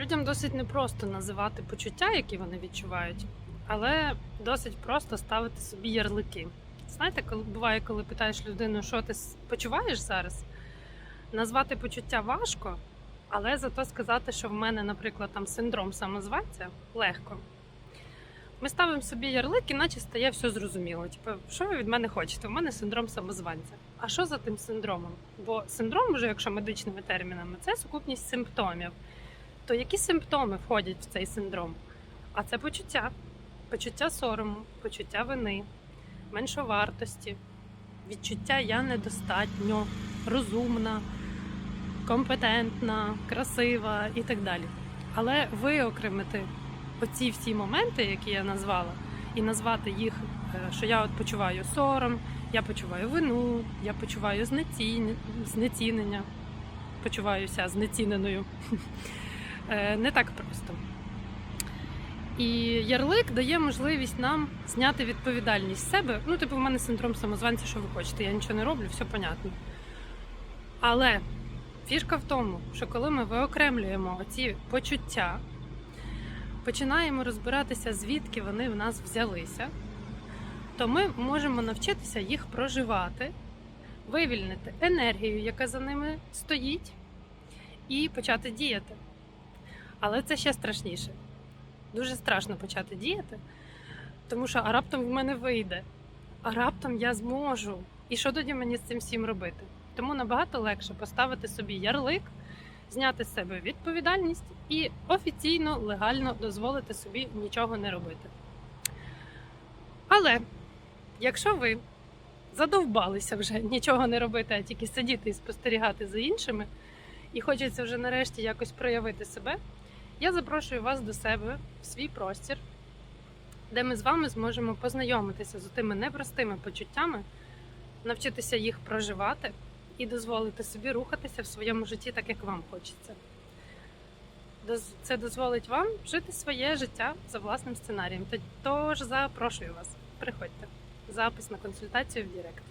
Людям досить непросто називати почуття, які вони відчувають, але досить просто ставити собі ярлики. Знаєте, коли буває, коли питаєш людину, що ти почуваєш зараз, назвати почуття важко, але зато сказати, що в мене, наприклад, там синдром самозванця легко. Ми ставимо собі ярлик, іначе стає все зрозуміло. Типу, що ви від мене хочете? У мене синдром самозванця. А що за тим синдромом? Бо синдром, вже якщо медичними термінами, це сукупність симптомів. То які симптоми входять в цей синдром? А це почуття, почуття сорому, почуття вини, меншовартості, відчуття я недостатньо, розумна, компетентна, красива і так далі. Але виокремити оці всі моменти, які я назвала, і назвати їх, е, що я от почуваю сором, я почуваю вину, я почуваю знецінення, почуваюся знеціненою. Е, Не так просто. І ярлик дає можливість нам зняти відповідальність з себе. Ну, типу, в мене синдром самозванця, що ви хочете, я нічого не роблю, все понятно. Але фішка в тому, що коли ми виокремлюємо оці почуття, починаємо розбиратися, звідки вони в нас взялися, то ми можемо навчитися їх проживати, вивільнити енергію, яка за ними стоїть, і почати діяти. Але це ще страшніше. Дуже страшно почати діяти, тому що а раптом в мене вийде, а раптом я зможу. І що тоді мені з цим всім робити? Тому набагато легше поставити собі ярлик, зняти з себе відповідальність і офіційно, легально дозволити собі нічого не робити. Але якщо ви задовбалися вже нічого не робити, а тільки сидіти і спостерігати за іншими, і хочеться вже нарешті якось проявити себе, я запрошую вас до себе в свій простір, де ми з вами зможемо познайомитися з тими непростими почуттями, навчитися їх проживати і дозволити собі рухатися в своєму житті так, як вам хочеться. Це дозволить вам жити своє життя за власним сценарієм. Тож запрошую вас, приходьте. Запис на консультацію в Директ.